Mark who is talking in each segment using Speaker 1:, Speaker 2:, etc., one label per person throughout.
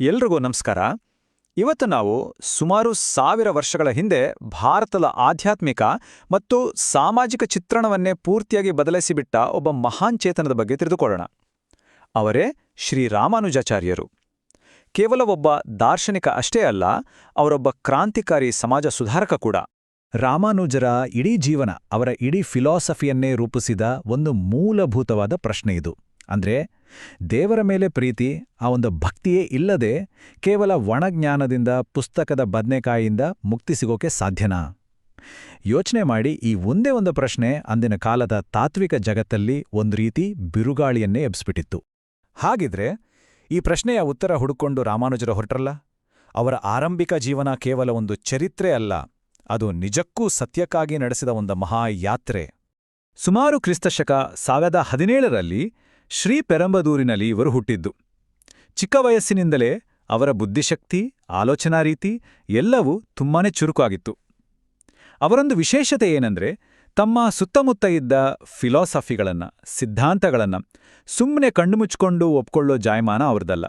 Speaker 1: ಎಲ್ರಿಗೂ ನಮಸ್ಕಾರ. ಇವತ್ತು ನಾವು ಸುಮಾರು ಸಾವಿರ ವರ್ಷಗಳ ಹಿಂದೆ ಭಾರತದ ಆಧ್ಯಾತ್ಮಿಕ ಮತ್ತು ಸಾಮಾಜಿಕ ಚಿತ್ರಣವನ್ನೇ ಪೂರ್ತಿಯಾಗಿ ಬದಲಿಸಿಬಿಟ್ಟ ಒಬ್ಬ ಮಹಾನ್ ಚೇತನದ ಬಗ್ಗೆ ತಿಳಿದುಕೊಳ್ಳೋಣ. ಅವರೇ ಶ್ರೀ ರಾಮಾನುಜಾಚಾರ್ಯರು. ಕೇವಲ ಒಬ್ಬ ದಾರ್ಶನಿಕ ಅಷ್ಟೇ ಅಲ್ಲ, ಅವರೊಬ್ಬ ಕ್ರಾಂತಿಕಾರಿ ಸಮಾಜ ಸುಧಾರಕ ಕೂಡ.
Speaker 2: ರಾಮಾನುಜರ ಇಡೀ ಜೀವನ ಅವರ ಇಡೀ ಫಿಲಾಸಫಿಯನ್ನೇ ರೂಪಿಸಿದ ಒಂದು ಮೂಲಭೂತವಾದ ಪ್ರಶ್ನೆ ಇದು. ಅಂದ್ರೆ ದೇವರ ಮೇಲೆ ಪ್ರೀತಿ, ಆ ಒಂದು ಭಕ್ತಿಯೇ ಇಲ್ಲದೆ ಕೇವಲ ಒಣಜ್ಞಾನದಿಂದ ಪುಸ್ತಕದ ಬದ್ನೆಕಾಯಿಯಿಂದ ಮುಕ್ತಿ ಸಿಗೋಕೆ ಸಾಧ್ಯನಾ? ಯೋಚನೆ ಮಾಡಿ ಈ ಒಂದೇ ಒಂದು ಪ್ರಶ್ನೆ ಅಂದಿನ ಕಾಲದ ತಾತ್ವಿಕ ಜಗತ್ತಲ್ಲಿ ಒಂದು ರೀತಿ ಬಿರುಗಾಳಿಯನ್ನೇ ಎಬ್ಸ್ಬಿಟ್ಟಿತ್ತು. ಹಾಗಿದ್ರೆ ಈ ಪ್ರಶ್ನೆಯ ಉತ್ತರ ಹುಡುಕೊಂಡು ರಾಮಾನುಜರ ಹೊರಟ್ರಲ್ಲ? ಅವರ ಆರಂಭಿಕ ಜೀವನ ಕೇವಲ ಒಂದು ಚರಿತ್ರೆ ಅಲ್ಲ, ಅದು ನಿಜಕ್ಕೂ ಸತ್ಯಕ್ಕಾಗಿ ನಡೆಸಿದ ಒಂದು ಮಹಾಯಾತ್ರೆ
Speaker 1: ಸುಮಾರು ಕ್ರಿಸ್ತಶಕ ಸಾವಿರದ ಹದಿನೇಳರಲ್ಲಿ ಶ್ರೀ ಪೆರಂಬದೂರಿನಲ್ಲಿ ಇವರು ಹುಟ್ಟಿದ್ದು. ಚಿಕ್ಕ ವಯಸ್ಸಿನಿಂದಲೇ ಅವರ ಬುದ್ಧಿಶಕ್ತಿ, ಆಲೋಚನಾ ರೀತಿ ಎಲ್ಲವೂ ತುಂಬಾನೇ ಚುರುಕಾಗಿತ್ತು. ಅವರೊಂದು ವಿಶೇಷತೆ ಏನಂದ್ರೆ, ತಮ್ಮ ಸುತ್ತಮುತ್ತ ಇದ್ದ ಫಿಲಾಸಫಿಗಳನ್ನ, ಸಿದ್ಧಾಂತಗಳನ್ನ ಸುಮ್ಮನೆ ಕಣ್ಣುಮುಚ್ಕೊಂಡು ಒಪ್ಕೊಳ್ಳೋ ಜಾಯಮಾನ ಅವರದಲ್ಲ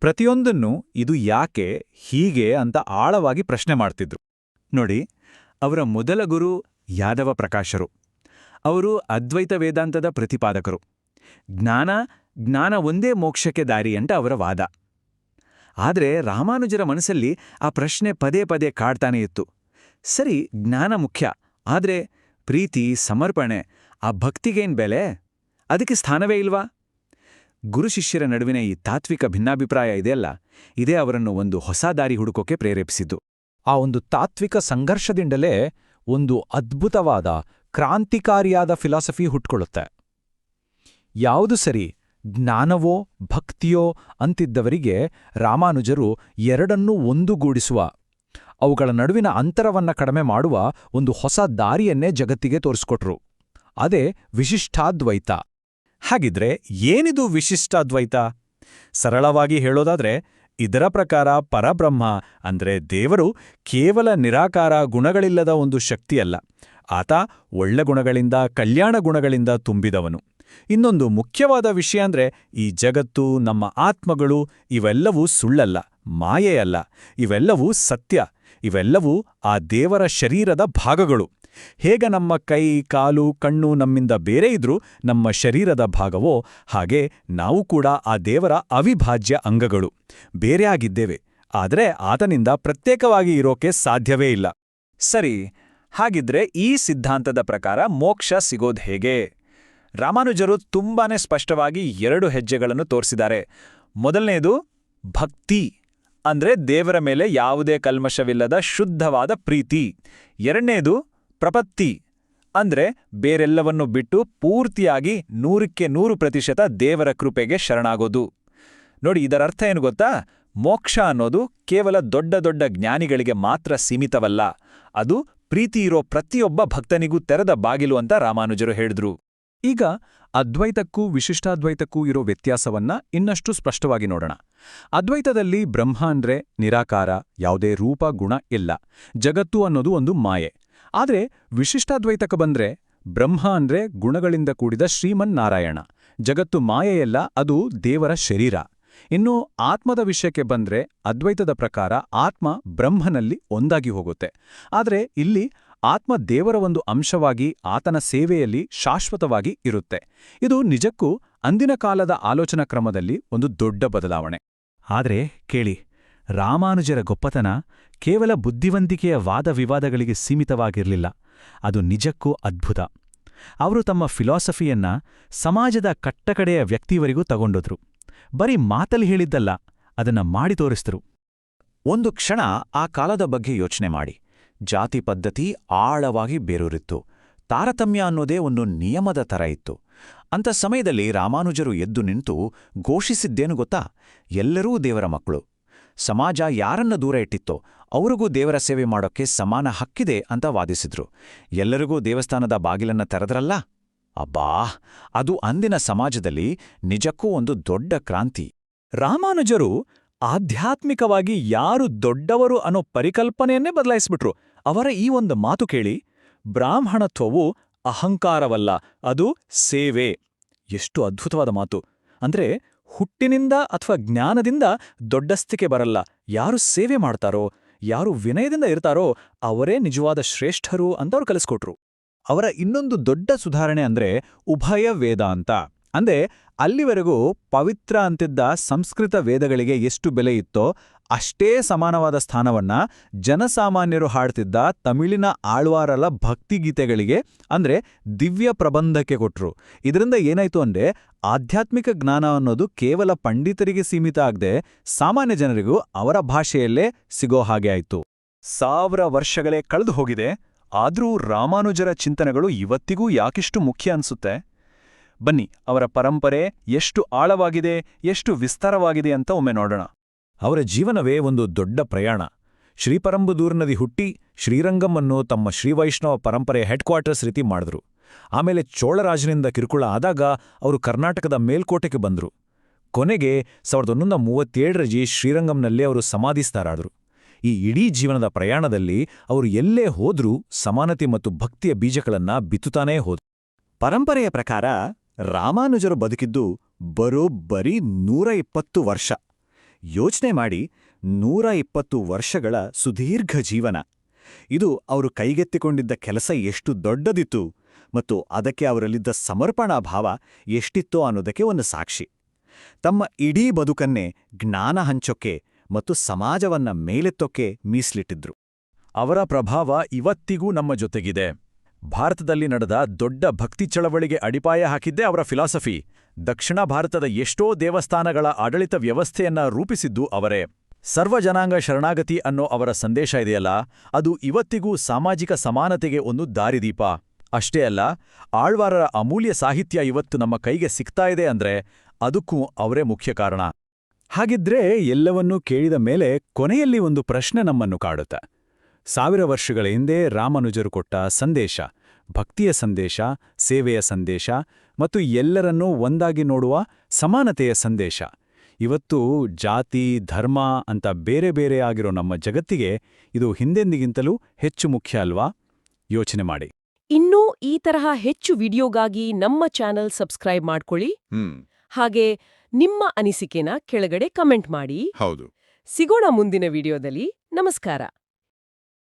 Speaker 1: ಪ್ರತಿಯೊಂದನ್ನು ಇದು ಯಾಕೆ, ಹೀಗೆ ಅಂತ ಆಳವಾಗಿ ಪ್ರಶ್ನೆ ಮಾಡ್ತಿದ್ರು. ನೋಡಿ, ಅವರ ಮೊದಲ ಗುರು ಯಾದವ ಪ್ರಕಾಶರು ಅವರು ಅದ್ವೈತ ವೇದಾಂತದ ಪ್ರತಿಪಾದಕರು. ಜ್ಞಾನ ಜ್ಞಾನ ಒಂದೇ ಮೋಕ್ಷಕ್ಕೆ ದಾರಿ ಅಂತ ಅವರ ವಾದ. ಆದರೆ ರಾಮಾನುಜರ ಮನಸ್ಸಲ್ಲಿ ಆ ಪ್ರಶ್ನೆ ಪದೇ ಪದೇ ಕಾಡ್ತಾನೆ ಇತ್ತು. ಸರಿ, ಜ್ಞಾನ ಮುಖ್ಯ, ಆದರೆ ಪ್ರೀತಿ, ಸಮರ್ಪಣೆ, ಆ ಭಕ್ತಿಗೇನ್ ಬೆಲೆ? ಅದಕ್ಕೆ ಸ್ಥಾನವೇ ಇಲ್ವಾ? ಗುರು ಶಿಷ್ಯರ ನಡುವಿನ ಈ ತಾತ್ವಿಕ ಭಿನ್ನಾಭಿಪ್ರಾಯ ಇದೆಯಲ್ಲ, ಇದೇ ಅವರನ್ನು ಒಂದು ಹೊಸ ದಾರಿ ಹುಡುಕೋಕೆ ಪ್ರೇರೇಪಿಸಿದ್ದು.
Speaker 2: ಆ ಒಂದು ತಾತ್ವಿಕ ಸಂಘರ್ಷದಿಂದಲೇ ಒಂದು ಅದ್ಭುತವಾದ, ಕ್ರಾಂತಿಕಾರಿಯಾದ ಫಿಲಾಸಫಿ ಹುಟ್ಕೊಳ್ಳುತ್ತೆ. ಯಾವುದು ಸರಿ, ಜ್ಞಾನವೋ, ಭಕ್ತಿಯೋ ಅಂತಿದ್ದವರಿಗೆ ರಾಮಾನುಜರು ಎರಡನ್ನೂ ಒಂದುಗೂಡಿಸುವ. ಅವುಗಳ ನಡುವಿನ ಅಂತರವನ್ನ ಕಡಿಮೆ ಮಾಡುವ ಒಂದು ಹೊಸ ದಾರಿಯನ್ನೇ ಜಗತ್ತಿಗೆ ತೋರಿಸ್ಕೊಟ್ರು. ಅದೇ ವಿಶಿಷ್ಟಾದ್ವೈತ.
Speaker 1: ಹಾಗಿದ್ರೆ ಏನಿದು ವಿಶಿಷ್ಟಾದ್ವೈತ? ಸರಳವಾಗಿ ಹೇಳೋದಾದ್ರೆ, ಇದರ ಪ್ರಕಾರ ಪರಬ್ರಹ್ಮ ಅಂದ್ರೆ ದೇವರು ಕೇವಲ ನಿರಾಕಾರ ಗುಣಗಳಿಲ್ಲದ ಒಂದು ಶಕ್ತಿಯಲ್ಲ. ಆತ ಒಳ್ಳೆ ಗುಣಗಳಿಂದ, ಕಲ್ಯಾಣ ಗುಣಗಳಿಂದ ತುಂಬಿದವನು. ಇನ್ನೊಂದು ಮುಖ್ಯವಾದ ವಿಷಯ ಅಂದ್ರೆ ಈ ಜಗತ್ತು, ನಮ್ಮ ಆತ್ಮಗಳು ಇವೆಲ್ಲವೂ ಸುಳ್ಳಲ್ಲ, ಮಾಯೆಯಲ್ಲ. ಇವೆಲ್ಲವೂ ಸತ್ಯ. ಇವೆಲ್ಲವೂ ಆ ದೇವರ ಶರೀರದ ಭಾಗಗಳು. ಹೇಗ ನಮ್ಮ ಕೈ, ಕಾಲು, ಕಣ್ಣು ನಮ್ಮಿಂದ ಬೇರೆ ಇದ್ರೂ ನಮ್ಮ ಶರೀರದ ಭಾಗವೋ ಹಾಗೆ ನಾವು ಕೂಡ ಆ ದೇವರ ಅವಿಭಾಜ್ಯ ಅಂಗಗಳು. ಬೇರೆಯಾಗಿದ್ದೇವೆ ಆದರೆ ಆತನಿಂದ ಪ್ರತ್ಯೇಕವಾಗಿ ಇರೋಕೆ ಸಾಧ್ಯವೇ ಇಲ್ಲ. ಸರಿ, ಹಾಗಿದ್ರೆ ಈ ಸಿದ್ಧಾಂತದ ಪ್ರಕಾರ ಮೋಕ್ಷ ಸಿಗೋದ್ ಹೇಗೆ? ರಾಮಾನುಜರು ತುಂಬಾನೇ ಸ್ಪಷ್ಟವಾಗಿ ಎರಡು ಹೆಜ್ಜೆಗಳನ್ನು ತೋರಿಸಿದ್ದಾರೆ. ಮೊದಲನೆಯದು ಭಕ್ತಿ, ಅಂದ್ರೆ ದೇವರ ಮೇಲೆ ಯಾವುದೇ ಕಲ್ಮಶವಿಲ್ಲದ ಶುದ್ಧವಾದ ಪ್ರೀತಿ. ಎರಡನೆಯದು ಪ್ರಪತ್ತಿ, ಅಂದ್ರೆ ಬೇರೆಲ್ಲವನ್ನು ಬಿಟ್ಟು ಪೂರ್ತಿಯಾಗಿ ನೂರಕ್ಕೆ ನೂರು ಪ್ರತಿಶತ ದೇವರ ಕೃಪೆಗೆ ಶರಣಾಗೋದು. ನೋಡಿ, ಇದರ ಅರ್ಥ ಏನು ಗೊತ್ತಾ? ಮೋಕ್ಷ ಅನ್ನೋದು ಕೇವಲ ದೊಡ್ಡ ದೊಡ್ಡ ಜ್ಞಾನಿಗಳಿಗೆ ಮಾತ್ರ ಸೀಮಿತವಲ್ಲ. ಅದು ಪ್ರೀತಿ ಇರೋ ಪ್ರತಿಯೊಬ್ಬ ಭಕ್ತನಿಗೂ ತೆರೆದ ಬಾಗಿಲು ಅಂತ ರಾಮಾನುಜರು ಹೇಳಿದ್ರು. ಈಗ ಅದ್ವೈತಕ್ಕೂ ವಿಶಿಷ್ಟಾದ್ವೈತಕ್ಕೂ ಇರೋ ವ್ಯತ್ಯಾಸವನ್ನ ಇನ್ನಷ್ಟು ಸ್ಪಷ್ಟವಾಗಿ ನೋಡೋಣ. ಅದ್ವೈತದಲ್ಲಿ ಬ್ರಹ್ಮ ಅಂದ್ರೆ ನಿರಾಕಾರ, ಯಾವುದೇ ರೂಪ, ಗುಣ ಇಲ್ಲ. ಜಗತ್ತು ಅನ್ನೋದು ಒಂದು ಮಾಯೆ. ಆದರೆ ವಿಶಿಷ್ಟಾದ್ವೈತಕ್ಕೆ ಬಂದ್ರೆ ಬ್ರಹ್ಮ ಅಂದ್ರೆ ಗುಣಗಳಿಂದ ಕೂಡಿದ ಶ್ರೀಮನ್ನಾರಾಯಣ. ಜಗತ್ತು ಮಾಯೆಯಲ್ಲ ಅದು ದೇವರ ಶರೀರ. ಇನ್ನು ಆತ್ಮದ ವಿಷಯಕ್ಕೆ ಬಂದ್ರೆ ಅದ್ವೈತದ ಪ್ರಕಾರ ಆತ್ಮ ಬ್ರಹ್ಮನಲ್ಲಿ ಒಂದಾಗಿ ಹೋಗುತ್ತೆ. ಆದರೆ ಇಲ್ಲಿ ಆತ್ಮ ದೇವರ ಒಂದು ಅಂಶವಾಗಿ ಆತನ ಸೇವೆಯಲ್ಲಿ ಶಾಶ್ವತವಾಗಿ ಇರುತ್ತೆ. ಇದು ನಿಜಕ್ಕೂ ಅಂದಿನ ಕಾಲದ ಆಲೋಚನಾ ಕ್ರಮದಲ್ಲಿ ಒಂದು ದೊಡ್ಡ ಬದಲಾವಣೆ. ಆದರೆ ಕೇಳಿ, ರಾಮಾನುಜರ ಗೊಪ್ಪತನ ಕೇವಲ ಬುದ್ಧಿವಂತಿಕೆಯ ವಾದ ವಿವಾದಗಳಿಗೆ ಸೀಮಿತವಾಗಿರಲಿಲ್ಲ. ಅದು ನಿಜಕ್ಕೂ ಅದ್ಭುತ. ಅವರು ತಮ್ಮ ಫಿಲಾಸಫಿಯನ್ನ ಸಮಾಜದ ಕಟ್ಟಕಡೆಯ ವ್ಯಕ್ತಿಯವರಿಗೂ ತಗೊಂಡೋದ್ರು. ಬರೀ ಮಾತಲ್ಲಿ ಹೇಳಿದ್ದಲ್ಲ, ಅದನ್ನ ಮಾಡಿ ತೋರಿಸಿದ್ರು. ಒಂದು ಕ್ಷಣ ಆ ಕಾಲದ ಬಗ್ಗೆ ಯೋಚನೆ ಮಾಡಿ. ಜಾತಿ ಪದ್ಧತಿ ಆಳವಾಗಿ ಬೇರೂರಿತ್ತು. ತಾರತಮ್ಯ ಅನ್ನೋದೇ ಒಂದು ನಿಯಮದ ಥರ ಇತ್ತು. ಅಂಥ ಸಮಯದಲ್ಲಿ ರಾಮಾನುಜರು ಎದ್ದು ನಿಂತು ಘೋಷಿಸಿದ್ದೇನು ಗೊತ್ತಾ? ಎಲ್ಲರೂ ದೇವರ ಮಕ್ಕಳು. ಸಮಾಜ ಯಾರನ್ನ ದೂರ ಇಟ್ಟಿತ್ತೋ ಅವರಿಗೂ ದೇವರ ಸೇವೆ ಮಾಡೋಕ್ಕೆ ಸಮಾನ ಹಕ್ಕಿದೆ ಅಂತ ವಾದಿಸಿದ್ರು. ಎಲ್ಲರಿಗೂ ದೇವಸ್ಥಾನದ ಬಾಗಿಲನ್ನ ತೆರೆದ್ರಲ್ಲ? ಅಬ್ಬಾ! ಅದು ಅಂದಿನ ಸಮಾಜದಲ್ಲಿ ನಿಜಕ್ಕೂ ಒಂದು ದೊಡ್ಡ ಕ್ರಾಂತಿ. ರಾಮಾನುಜರು ಆಧ್ಯಾತ್ಮಿಕವಾಗಿ ಯಾರು ದೊಡ್ಡವರು ಅನ್ನೋ ಪರಿಕಲ್ಪನೆಯನ್ನೇ ಬದಲಾಯಿಸ್ಬಿಟ್ರು. ಅವರ ಈ ಒಂದು ಮಾತು ಕೇಳಿ ಬ್ರಾಹ್ಮಣತ್ವವು ಅಹಂಕಾರವಲ್ಲ, ಅದು ಸೇವೆ. ಎಷ್ಟು ಅದ್ಭುತವಾದ ಮಾತು. ಅಂದ್ರೆ
Speaker 3: ಹುಟ್ಟಿನಿಂದ ಅಥವಾ ಜ್ಞಾನದಿಂದ ದೊಡ್ಡಸ್ತಿಕೆ ಬರಲ್ಲ. ಯಾರು ಸೇವೆ ಮಾಡ್ತಾರೋ, ಯಾರು ವಿನಯದಿಂದ ಇರ್ತಾರೋ, ಅವರೇ ನಿಜವಾದ ಶ್ರೇಷ್ಠರು ಅಂತ ಅವ್ರು ಕಲಿಸ್ಕೊಟ್ರು.
Speaker 1: ಅವರ ಇನ್ನೊಂದು ದೊಡ್ಡ ಸುಧಾರಣೆ ಅಂದ್ರೆ ಉಭಯ ವೇದ ಅಂದ್ರೆ ಅಲ್ಲಿವರೆಗೂ ಪವಿತ್ರ ಅಂತಿದ್ದ ಸಂಸ್ಕೃತ ವೇದಗಳಿಗೆ ಎಷ್ಟು ಬೆಲೆ ಇತ್ತೋ ಅಷ್ಟೇ ಸಮಾನವಾದ ಸ್ಥಾನವನ್ನ ಜನಸಾಮಾನ್ಯರು ಹಾಡ್ತಿದ್ದ ತಮಿಳಿನ ಆಳ್ವಾರಲ ಭಕ್ತಿಗೀತೆಗಳಿಗೆ ಅಂದ್ರೆ ದಿವ್ಯ ಪ್ರಬಂಧಕ್ಕೆ ಕೊಟ್ರು. ಇದರಿಂದ ಏನಾಯ್ತು ಅಂದ್ರೆ ಆಧ್ಯಾತ್ಮಿಕ ಜ್ಞಾನ ಅನ್ನೋದು ಕೇವಲ ಪಂಡಿತರಿಗೆ ಸೀಮಿತ ಆಗದೆ ಸಾಮಾನ್ಯ ಜನರಿಗೂ ಅವರ ಭಾಷೆಯಲ್ಲೇ ಸಿಗೋ ಹಾಗೆ ಆಯ್ತು.
Speaker 3: ಸಾವಿರ ವರ್ಷಗಳೇ ಕಳೆದು ಹೋಗಿದೆ, ಆದ್ರೂ ರಾಮಾನುಜರ ಚಿಂತನೆಗಳು ಇವತ್ತಿಗೂ ಯಾಕಿಷ್ಟು ಮುಖ್ಯ ಅನ್ಸುತ್ತೆ? ಬನ್ನಿ, ಅವರ ಪರಂಪರೆ ಎಷ್ಟು ಆಳವಾಗಿದೆ, ಎಷ್ಟು ವಿಸ್ತಾರವಾಗಿದೆ ಅಂತ ಒಮ್ಮೆ ನೋಡೋಣ.
Speaker 1: ಅವರ ಜೀವನವೇ ಒಂದು ದೊಡ್ಡ ಪ್ರಯಾಣ. ಶ್ರೀಪರಂಬುದೂರ್ ನದಿ ಹುಟ್ಟಿ ಶ್ರೀರಂಗಂ ಅನ್ನೋ ತಮ್ಮ ಶ್ರೀವೈಷ್ಣವ ಪರಂಪರೆಯ ಹೆಡ್ ಕ್ವಾರ್ಟರ್ಸ್ ರೀತಿ ಮಾಡಿದ್ರು. ಆಮೇಲೆ ಚೋಳರಾಜನಿಂದ ಕಿರುಕುಳ ಆದಾಗ ಅವರು ಕರ್ನಾಟಕದ ಮೇಲ್ಕೋಟೆಗೆ ಬಂದರು. ಕೊನೆಗೆ ಸಾವಿರದ ಒಂಬೈನೂರ ಮೂವತ್ತೇಳರಜಿ ಶ್ರೀರಂಗಂನಲ್ಲಿ ಅವರು ಸಮಾಧಿಸ್ತಾರಾದರು ಈ ಇಡೀ ಜೀವನದ ಪ್ರಯಾಣದಲ್ಲಿ ಅವರು ಎಲ್ಲೇ ಹೋದ್ರೂ ಸಮಾನತೆ ಮತ್ತು ಭಕ್ತಿಯ ಬೀಜಗಳನ್ನ ಬಿತ್ತುತ್ತಾನೇ ಹೋದ್ರು.
Speaker 4: ಪರಂಪರೆಯ ಪ್ರಕಾರ ರಾಮಾನುಜರು ಬದುಕಿದ್ದು ಬರೋಬ್ಬರಿ ನೂರ ಇಪ್ಪತ್ತು ವರ್ಷ. ಯೋಚನೆ ಮಾಡಿ ನೂರ ಇಪ್ಪತ್ತು ವರ್ಷಗಳ ಸುದೀರ್ಘ ಜೀವನ. ಇದು ಅವರು ಕೈಗೆತ್ತಿಕೊಂಡಿದ್ದ ಕೆಲಸ ಎಷ್ಟು ದೊಡ್ಡದಿತ್ತು ಮತ್ತು ಅದಕ್ಕೆ ಅವರಲ್ಲಿದ್ದ ಸಮರ್ಪಣಾ ಭಾವ ಎಷ್ಟಿತ್ತೋ ಅನ್ನೋದಕ್ಕೆ ಒಂದು ಸಾಕ್ಷಿ. ತಮ್ಮ ಇಡೀ ಬದುಕನ್ನೇ ಜ್ಞಾನ ಹಂಚೋಕ್ಕೆ ಮತ್ತು ಸಮಾಜವನ್ನ ಮೇಲೆತ್ತೋಕ್ಕೆ ಮೀಸಲಿಟ್ಟಿದ್ರು.
Speaker 3: ಅವರ ಪ್ರಭಾವ ಇವತ್ತಿಗೂ ನಮ್ಮ ಜೊತೆಗಿದೆ. ಭಾರತದಲ್ಲಿ ನಡೆದ ದೊಡ್ಡ ಭಕ್ತಿ ಚಳವಳಿಗೆ ಅಡಿಪಾಯ ಹಾಕಿದ್ದೇ ಅವರ ಫಿಲಾಸಫಿ. ದಕ್ಷಿಣ ಭಾರತದ ಎಷ್ಟೋ ದೇವಸ್ಥಾನಗಳ ಆಡಳಿತ ವ್ಯವಸ್ಥೆಯನ್ನ ರೂಪಿಸಿದ್ದು ಅವರೇ. ಸರ್ವಜನಾಂಗ ಶರಣಾಗತಿ ಅನ್ನೋ ಅವರ ಸಂದೇಶ ಇದೆಯಲ್ಲ? ಅದು ಇವತ್ತಿಗೂ ಸಾಮಾಜಿಕ ಸಮಾನತೆಗೆ ಒಂದು ದಾರಿದೀಪ. ಅಷ್ಟೇ ಅಲ್ಲ, ಆಳ್ವಾರರ ಅಮೂಲ್ಯ ಸಾಹಿತ್ಯ ಇವತ್ತು ನಮ್ಮ ಕೈಗೆ ಸಿಗ್ತಾ ಇದೆ ಅಂದ್ರೆ ಅದಕ್ಕೂ ಅವರೇ ಮುಖ್ಯ ಕಾರಣ.
Speaker 1: ಹಾಗಿದ್ರೆ ಎಲ್ಲವನ್ನೂ ಕೇಳಿದ ಮೇಲೆ ಕೊನೆಯಲ್ಲಿ ಒಂದು ಪ್ರಶ್ನೆ ನಮ್ಮನ್ನು ಕಾಡುತ್ತೆ. ಸಾವಿರ ವರ್ಷಗಳ ಹಿಂದೆ ರಾಮಾನುಜರು ಕೊಟ್ಟ ಸಂದೇಶ ಭಕ್ತಿಯ ಸಂದೇಶ ಸೇವೆಯ ಸಂದೇಶ ಮತ್ತು ಎಲ್ಲರನ್ನೂ ಒಂದಾಗಿ ನೋಡುವ ಸಮಾನತೆಯ ಸಂದೇಶ. ಇವತ್ತು ಜಾತಿ ಧರ್ಮ ಅಂತ ಬೇರೆ ಬೇರೆ ಆಗಿರೋ ನಮ್ಮ ಜಗತ್ತಿಗೆ ಇದು ಹಿಂದೆಂದಿಗಿಂತಲೂ ಹೆಚ್ಚು ಮುಖ್ಯ ಅಲ್ವಾ? ಯೋಚನೆ ಮಾಡಿ.
Speaker 5: ಇನ್ನೂ ಈ ತರಹ ಹೆಚ್ಚು ವಿಡಿಯೋಗಾಗಿ ನಮ್ಮ ಚಾನೆಲ್ ಸಬ್ಸ್ಕ್ರೈಬ್ ಮಾಡ್ಕೊಳ್ಳಿ. ಹಾಗೆ ನಿಮ್ಮ ಅನಿಸಿಕೆನ ಕೆಳಗಡೆ ಕಮೆಂಟ್ ಮಾಡಿ.
Speaker 4: ಹೌದು.
Speaker 5: ಸಿಗೋಣ ಮುಂದಿನ ವಿಡಿಯೋದಲ್ಲಿ. ನಮಸ್ಕಾರ.